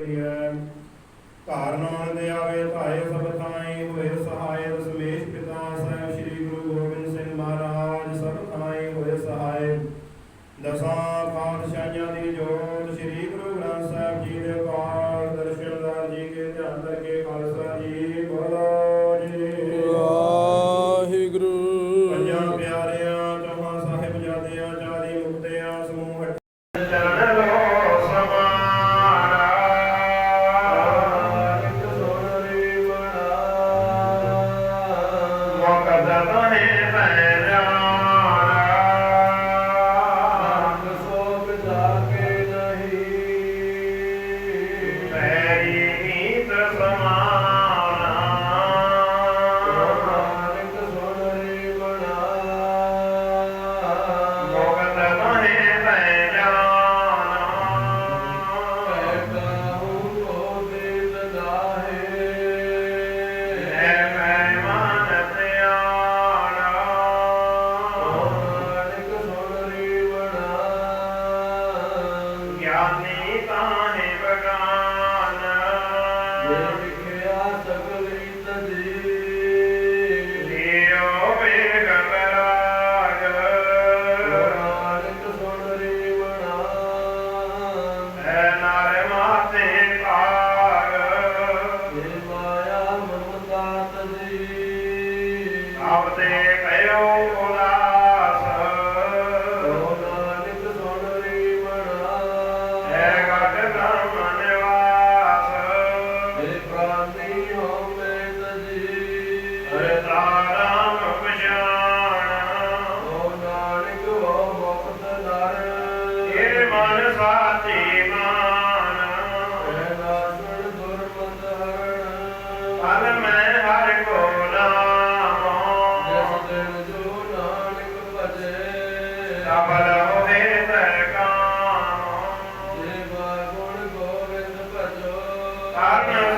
ਹੈ ਘਰ ਦੇ ਆਵੇ ਧਾਏ ਸਭ ਥਾਈ ਹੋਏ ਸਹਾਇ ਕਰਨ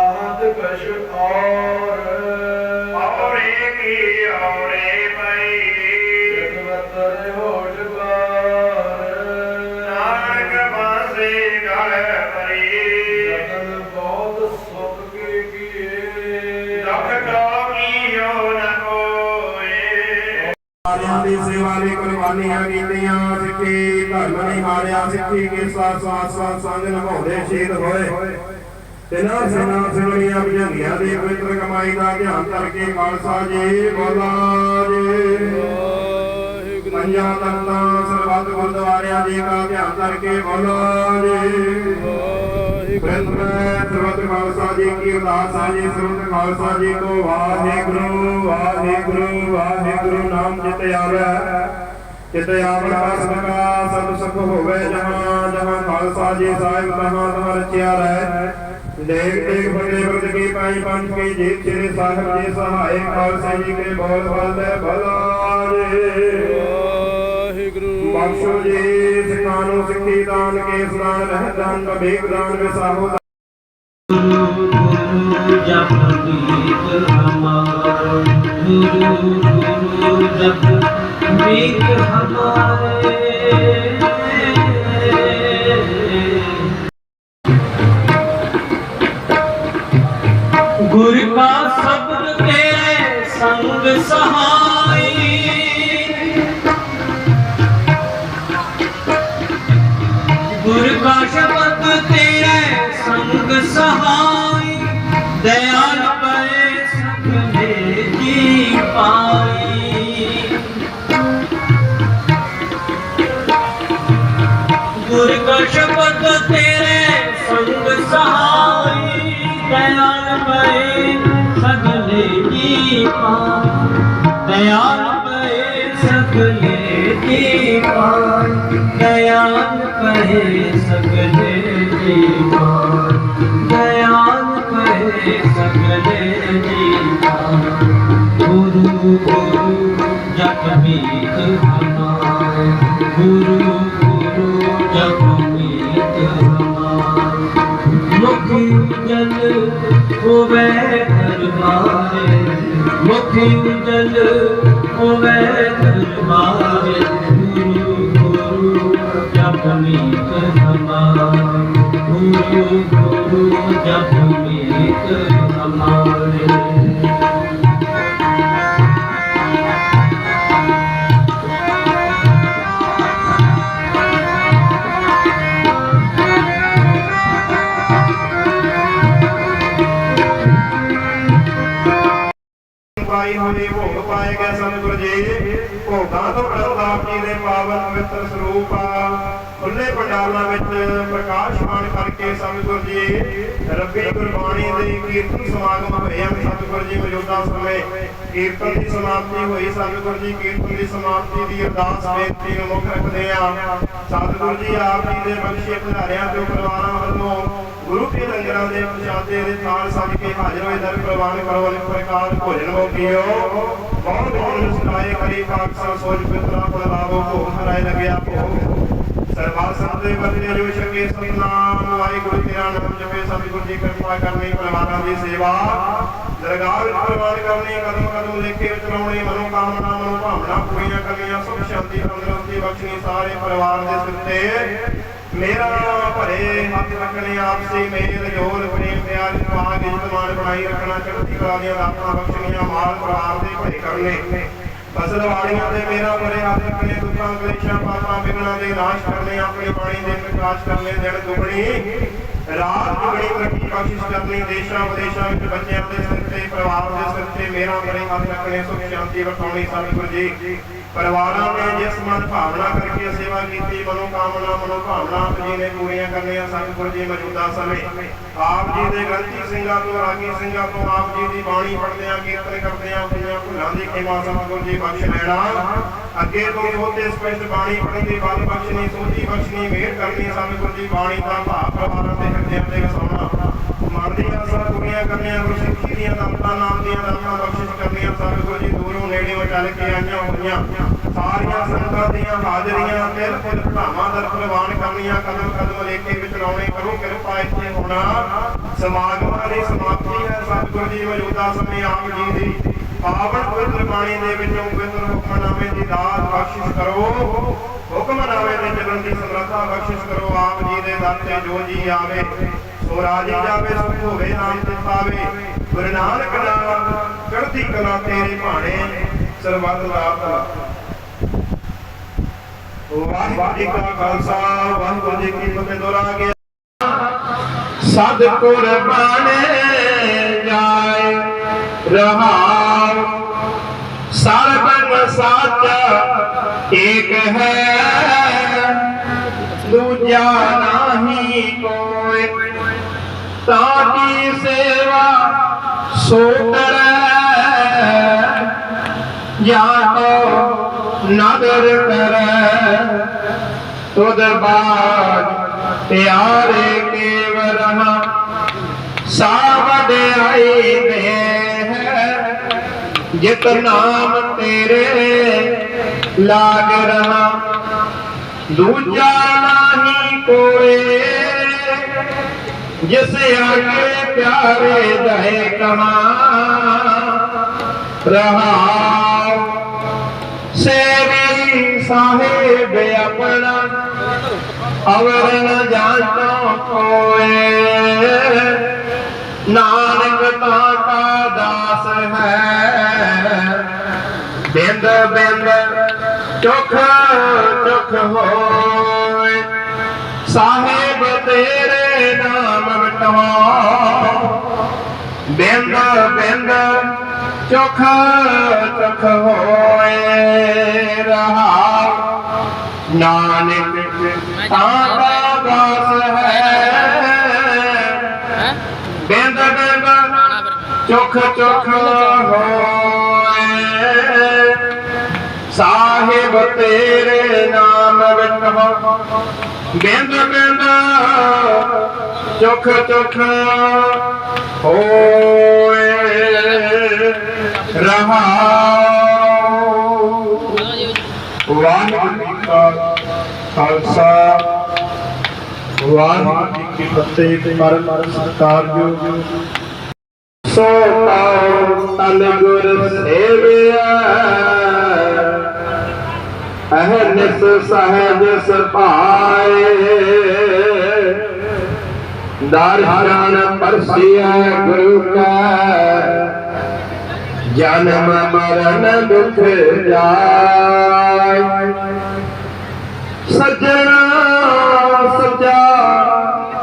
ਕਛ ਔਰ ਔਰੇ ਕੀ ਔਰੇ ਪਈ। ਜਗਵਤਰ ਹੋਟ ਕਰ ਨਾਨਕ ਬਾਸੇ ਗਲ ਪਰੀ। ਜਤਨ ਬਹੁਤ ਸੁਖ ਕੀ ਕੀਏ। ਦੁਖ ਕੋ ਕੀਓ ਨ ਕੋਏ। ਸਾਰਿਆਂ ਦੀ ਸੇਵਾ ਲਈ ਕੁਰਬਾਨੀਆਂ ਕੀਤੀਆਂ ਸਿੱਖੀ ਧਰਮ ਨਹੀਂ ਮਾਰਿਆ ਸਿੱਖੀ ਕੇ ਸਾਥ ਸਾਥ ਸਾਥ ਸੰਗ ਨਿਭਾਉਂਦੇ ਸ਼ਹੀਦ ਹੋਏ। ਤਿਨਾਂ ਸੇਨਾ ਸਿੰਘਣੀਆਂ ਭਜੰਗੀਆਂ ਦੀ ਪਵਿੱਤਰ ਕਮਾਈ ਦਾ ਧਿਆਨ ਕਰਕੇ ਖਾਲਸਾ ਜੀ ਬੋਲਾ ਜੀ। ਵਾਹਿਗੁਰੂ ਪੰਜਾਂ ਤਖਤਾਂ ਸਰਬੱਤ ਗੁਰਦੁਆਰਿਆਂ ਦੀ ਦਾ ਧਿਆਨ ਕਰਕੇ ਬੋਲਾ ਜੀ। ਵਾਹਿਗੁਰੂ ਮੈਂ ਸਰਬੱਤ ਖਾਲਸਾ ਜੀ ਕੀ ਅਰਦਾਸ ਹੈ ਜੀ ਸਰਬੱਤ ਖਾਲਸਾ ਜੀ ਕੋ ਵਾਹਿਗੁਰੂ ਵਾਹਿਗੁਰੂ ਵਾਹਿਗੁਰੂ ਨਾਮ ਜਿਤ ਆਵੇ। ਜਿਤ ਆਵਣ ਸਦਕਾ ਸਭ ਸੁਖ ਹੋਵੇ ਜਹਾਂ ਜਹਾਂ ਖਾਲਸਾ ਜੀ ਸਾਹਿਬ ਤਹਾਂ ਤਹਾਂ ਰਚਿਆ ਰਹਿ। ਦੇਖ ਦੇਖ ਬੰਦੇ ਬਰਦ ਕੀ ਪਾਈ ਪੰਜ ਕੀ ਜੀ ਸ੍ਰੀ ਸਾਹਿਬ ਜੀ ਸਹਾਇ ਖਾਲਸਾ ਜੀ ਕੇ ਬੋਲ ਬਲਦੇ ਭਲਾ ਜੀ ਵਾਹਿਗੁਰੂ। ਬਖਸ਼ੋ ਜੀ ਸਿੱਖਾਂ ਨੂੰ ਸਿੱਖੀ ਦਾਨ ਕੇਸ ਦਾਨ ਰਹਿ ਦਾਨ ਬਵੇਕ ਦਾਨ ਵਿਸਾਹੋ ਗੁਰੂ ਜਪ ਗੀਤ ਹਮਾਰੇ ਗੁਰੂ ਗੁਰੂ ਜਪ ਗੀਤ ਹਮਾਰੇ। ਸੰਗ ਸਹਾਈ ਜੀ ਪਾਈ ਦਇਆਲ ਪਏ ਸਗਲੇ ਜੀ ਦਇਆਲ ਪਏ ਸਗਲੇ ਜੀ ਗੁਰੂ ਗੁਰੂ ਜਪ ਮੀਤ ਹਮਾਰੇ ਗੁਰੂ ਗੁਰੂ ਜਪ ਮੀਤ ਹਮਾਰੇ ਮੁਖੀ ਜਲ ਹੋਵੇ ਦਰਬਾਰੇ ਮੁਖੀ ਜਲ ਹੋਵੇ ਦਰਬਾਰੇ ਜਪ ਮੀਤ ਹਮਾਰੇ ਗੁਰੂ ਗੁਰੂ ਜਪ ਮੀਤ ਹਮਾਰੇ ਪਾਈ ਹੋਣੀ ਭੋਗ ਪਾਏ ਗਏ ਸਤਿਗੁਰ ਜੀ। ਭੋਗਾਂ ਤੋਂ ਪ੍ਰਤਾਪ ਜੀ ਦੇ ਪਾਵਨ ਪਵਿੱਤਰ ਸਰੂਪ ਖੁੱਲੇ ਪੰਡਾਲਾਂ ਵਿੱਚ ਪ੍ਰਕਾਸ਼ਮਾਨ ਕਰਕੇ ਸਤਿਗੁਰ ਜੀ ਰੱਬੀ ਗੁਰਬਾਣੀ ਦੇ ਕੀਰਤਨ ਸਮਾਗਮ ਹੋਏ ਹਨ ਸਤਿਗੁਰ ਜੀ ਮੌਜੂਦਾ ਸਮੇਂ ਕੀਰਤਨ ਦੀ ਸਮਾਪਤੀ ਹੋਈ। ਸਤਿਗੁਰ ਜੀ ਕੀਰਤਨ ਦੀ ਸਮਾਪਤੀ ਦੀ ਅਰਦਾਸ ਬੇਨਤੀ ਨੂੰ ਮੁੱਖ ਰੱਖਦੇ ਆ। ਸਤਿਗੁਰ ਜੀ ਆਪ ਜੀ ਦੇ ਬਖਸ਼ੇ ਭੰਡਾਰਿਆਂ ਤੇ ਪਰਿਵਾਰਾਂ ਵੱਲੋਂ ਗੁਰੂ ਕੇ ਲੰਗਰਾਂ ਦੇ ਪ੍ਰਸ਼ਾਦੇ ਦੇ ਥਾਲ ਸਜ ਕੇ ਹਾਜ਼ਰ ਹੋਏ ਦਰ ਪ੍ਰਵਾਨ ਕਰੋ। ਅਨੇਕ ਪ੍ਰਕਾਰ ਭੋਜਨ ਮੋਕੀਓ ਬਹੁਤ ਬਹੁਤ ਸੁਨਾਏ ਕਰੀ। ਪਾਕਸਾ ਸੋਜ ਪਿਤਰਾ ਫਲ ਲਾਭੋ ਭੋਗ ਹਰਾਏ ਲੱਗਿਆ। ਭੋਗ ਸਰਬੱਤ ਸੰਤ ਦੇ ਬੰਦੇ ਜੋ ਛਕੇ ਸਤਨਾਮ ਵਾਹਿਗੁਰੂ ਤੇਰਾ ਨਾਮ ਜਪੇ ਸਤਿਗੁਰੂ ਜੀ ਕਿਰਪਾ ਕਰਨੀ, ਪਰਿਵਾਰਾਂ ਦੀ ਸੇਵਾ। ਦਰਗਾਹ ਵਿੱਚ ਪ੍ਰਵਾਨ ਕਰਨੀ, ਕਦਮ ਕਦਮ ਲੇਖੇ ਚਲਾਉਣੀ ਮਨੋ ਕਾਮਨਾ ਮਨੋ ਭਾਵਨਾ ਪੂਰੀਆਂ ਕਰਨੀਆਂ, ਸੁਖ ਸ਼ਾਂਤੀ, ਤੰਦਰੁਸਤੀ ਬਖਸ਼ਣੀ ਸਾਰੇ ਪਰਿਵਾਰ ਦੇ ਸਿਰ ਤੇ। ਮੇਰਾ ਭਰੇ ਹੱਥ ਰੱਖਣੇ ਆਪਸੀ ਮੇਲ ਜੋਲ, ਪ੍ਰੇਮ ਪਿਆਰ ਸੁਭਾਗ ਇੱਜ਼ਤ ਬਣਾਈ ਰੱਖਣਾ, ਚੜ੍ਹਦੀ ਕਲਾ ਦੀਆਂ ਦਾਤਾਂ ਬਖਸ਼ਣੀਆਂ ਮਾਲ ਪਰਿਵਾਰ ਦੇ ਭਲੇ ਕਰਨੇ। ਫਸਲ ਵਾਲੀਆਂ ਦੇ ਮੇਰਾ ਭਰੇ ਹੱਥ ਦੁੱਖਾਂ, ਕਲੇਸ਼ਾਂ, ਪਾਪਾਂ ਬਿਗਣਾ ਦੇ ਨਾਸ਼ ਕਰਨੇ ਆਪਣੀ ਬਾਣੀ ਦੇ ਪ੍ਰਕਾਸ਼ ਕਰਨੇ ਦਿਨ ਦੁਗਣੀ। ਰਾਤ ਦੁਗਣੀ ਤਰੱਕੀ ਬਖਸ਼ਿਸ਼ ਕਰਨੀ ਦੇਸ਼ਾਂ ਵਿਦੇਸ਼ਾਂ ਵਿੱਚ ਬੱਚਿਆਂ ਦੇ ਸਿਰ ਤੇ, ਪਰਿਵਾਰ ਦੇ ਸਿਰ ਤੇ, ਮੇਰਾ ਭਰੇ ਹੱਥ ਰੱਖਣੇ ਸੁਖ ਸ਼ਾਂਤੀ ਵਰਤਾਉਣੀ ਸਤਿਗੁਰੂ ਜੀ। ਪਰਿਵਾਰਾਂ ਨੇ ਜਿਸ ਮਨ ਭਾਵਨਾ ਕਰਕੇ ਸੇਵਾ ਕੀਤੀ, ਮਨੋ ਕਾਮਨਾ, ਮਨੋ ਭਾਵਨਾ ਆਪ ਜੀ ਨੇ ਪੂਰੀਆਂ ਕਰਨੀਆਂ ਸਤਿਗੁਰੂ ਜੀ ਮੌਜੂਦਾ ਸਮੇਂ। ਆਪ ਜੀ ਦੇ ਗ੍ਰੰਥੀ ਸਿੰਘਾਂ ਤੋਂ, ਰਾਗੀ ਸਿੰਘਾਂ ਤੋਂ ਆਪ ਜੀ ਦੀ ਬਾਣੀ ਪੜ੍ਹਦਿਆਂ ਕੀਰਤਨ ਕਰਦਿਆਂ ਹੋਈਆਂ ਭੁੱਲਾਂ ਦੀ ਖਿਮਾ ਸਤਿਗੁਰੂ ਜੀ ਬਖਸ਼ ਲੈਣਾ। ਅੱਗੇ ਤੋਂ ਉਹਤੇ ਸਪਸ਼ਟ ਬਾਣੀ ਪੜ੍ਹਨ ਦੀ ਬਲ ਬਖਸ਼ਣੀ, ਸੋਝੀ ਬਖਸ਼ਣੀ, ਮਿਹਰ ਕਰਨੀ ਸਤਿਗੁਰੂ ਜੀ ਬਾਣੀ ਦਾ ਭਾਵ ਪਰਿਵਾਰਾਂ ਦੇ ਹਿਰਦਿਆਂ ਤੇ ਵਸਾਉਣਾ। ਮਨ ਦੀਆਂ ਆਸਾਂ ਪੂਰੀਆਂ ਕਰਨੀਆਂ ਗੁਰੂ ਦੀਆਂ ਦਾਤਾਂ, ਨਾਮ ਦੀਆਂ ਦਾਤਾਂ ਬਖਸ਼ਿਸ਼ ਕਰਨੀਆਂ ਸਤਿਗੁਰੂ ਜੀ, ਦੂਰੋਂ ਨੇੜਿਓਂ ਚੱਲ ਕੇ ਆਈਆਂ ਹੋਈਆਂ। ਸਾਰੀਆਂ ਸੰਗਤਾਂ ਦੀਆਂ ਹਾਜ਼ਰੀਆਂ, ਤਿਲ ਤਿਲ ਧਾਮਾਂ ਦਰ ਪ੍ਰਵਾਨ ਕਰਨੀਆਂ, ਕਦਮ ਕਦਮ ਲੇਖੇ ਵਿੱਚ ਲਾਉਣੇ ਕਰੋ ਕਿਰਪਾ ਇੱਥੇ ਹੋਣਾ। ਸਮਾਗਮਾਂ ਦੀ ਸਮਾਪਤੀ ਹੈ, ਸਤਿਗੁਰੂ ਜੀ, ਮੌਜੂਦਾ ਸਮੇਂ ਆਪ ਜੀ ਦੀ। ਪਾਵਨ ਪਵਿੱਤਰ ਬਾਣੀ ਦੇ ਵਿੱਚੋਂ ਪਵਿੱਤਰ ਹੁਕਮਨਾਮੇ ਦੀ ਦਾਤ ਬਖਸ਼ਿਸ਼ ਕਰੋ। ਹੁਕਮਨਾਮੇ ਦੇ ਚੱਲਣ ਦੀ ਸਮਰੱਥਾ ਬਖਸ਼ਿਸ਼ ਕਰੋ, ਆਪ ਜੀ ਦੇ ਦਰ ਤੇ ਜੋ ਜੀ ਆਵੇ, ਸੋ ਰਾਜੀ ਜਾਵੇ ਸੁਖ ਹੋਵੇ ਨਾਮ ਤੇ ਪਾਵੇ। ਗੁਰੂ ਨਾਨਕ ਨਾਮ, ਚੜ੍ਹਦੀ ਕਲਾ ਤੇਰੇ ਭਾਣੇ, ਸਰਬੱਤ ਦਾ। ਵਾਹਿਗੁਰੂ ਜੀ ਕਾ ਖਾਲਸਾ, ਵਾਹਿਗੁਰੂ ਜੀ ਕੀ ਫਤਿਹ ਦੁਹਰਾ ਸਦ ਕੁਰਬਾਨੇ ਜਾਏ, ਰਹਾਉ। ਸਰਬਨ ਸਾਚਾ ਏਕ ਹੈ, ਦੂਜਾ ਨਹੀਂ ਕੋਈ ਤਾਂ ਕੀ ਸੇਵਾ ਸੋ ਕਰੈ ਜਾਂ ਤੋ ਨਦਰ ਕਰੈ। ਤੁਧ ਬਾਜ ਪਿਆਰੇ ਕੇਵਰਨਾ ਸਾਵਡ ਆਈ ਦੇ ਹੈ ਜਿਤ ਨਾਮ ਤੇਰੇ ਲਾਗ ਰਹਾ ਦੂਜਾ ਨਹੀਂ ਕੋਏ। ਜਿਸ ਆਗੇ ਪਿਆਰੇ ਦਹੇ ਕਮਾ ਰਹਾਉ ਸੇਵੀ ਸਾਹਿਬ ਆਪਣਾ ਅਵਰ ਜਾਣੋ ਕੋਏ। ਨਾਨਕ ਤਾਂ ਕਾ ਦਾਸ ਹੈ। ਬਿੰਦ ਬਿੰਦ ਚੁਖ ਚੁਖ ਹੋ ਬਿੰਦ ਬਿੰਦ ਚੁਖ ਚੁਖ ਹੋਏ ਰਹਾ। ਨਾਨਕ ਤਾਂ ਦਾ ਦਾਸ ਹੈ। ਬਿੰਦ ਬਿੰਦ ਚੁਖ ਚੁਖ ਹੋਏ। ਸਾਹਿਬ ਤੇਰੇ ਨਾਮ ਵਿਟਵਾ ਬਿੰਦ ਬਿੰਦ ਚੁਖ ਚੁਖ, ਹੋਏ ਰਹਾ। ਵਾਹਿਗੁਰੂ ਕਾ ਖਾਲਸਾ, ਵਾਹਿਗੁਰੂ ਜੀ ਕੀ ਫਤਿਹ, ਪਰਮ ਸਤਿਕਾਰਯੋਗ। ਸੋ ਪਾਉ ਤਨ ਗੁਰ ਸੇਵਿਆ। ਅਹਨਿਸ ਸਹਿਜ ਸੁਭਾਏ ਦਰਸ਼ਨ ਪਰਸਿਆ ਗੁਰੂ ਕਾ। ਜਨਮ ਮਰਨ ਦੁਖ ਜਾਏ। ਸੱਜਣਾ ਸੱਚਾ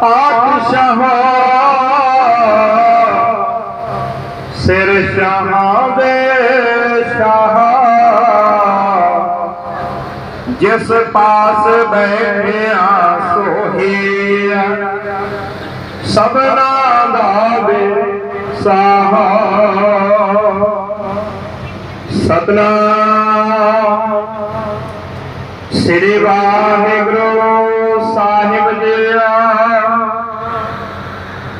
ਪਾਤਸ਼ਾਹ ਜਿਸ ਪਾਸ ਬੈਠਿਆ ਸੋਹੀਆ ਸਭਨਾ ਦਾ ਵੇ ਸਾਹਾ। ਸਤਨਾਮ। ਸ੍ਰੀ ਵਾਹਿਗੁਰੂ ਸਾਹਿਬ ਜੀ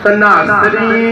ਤਨਾਸਰੀ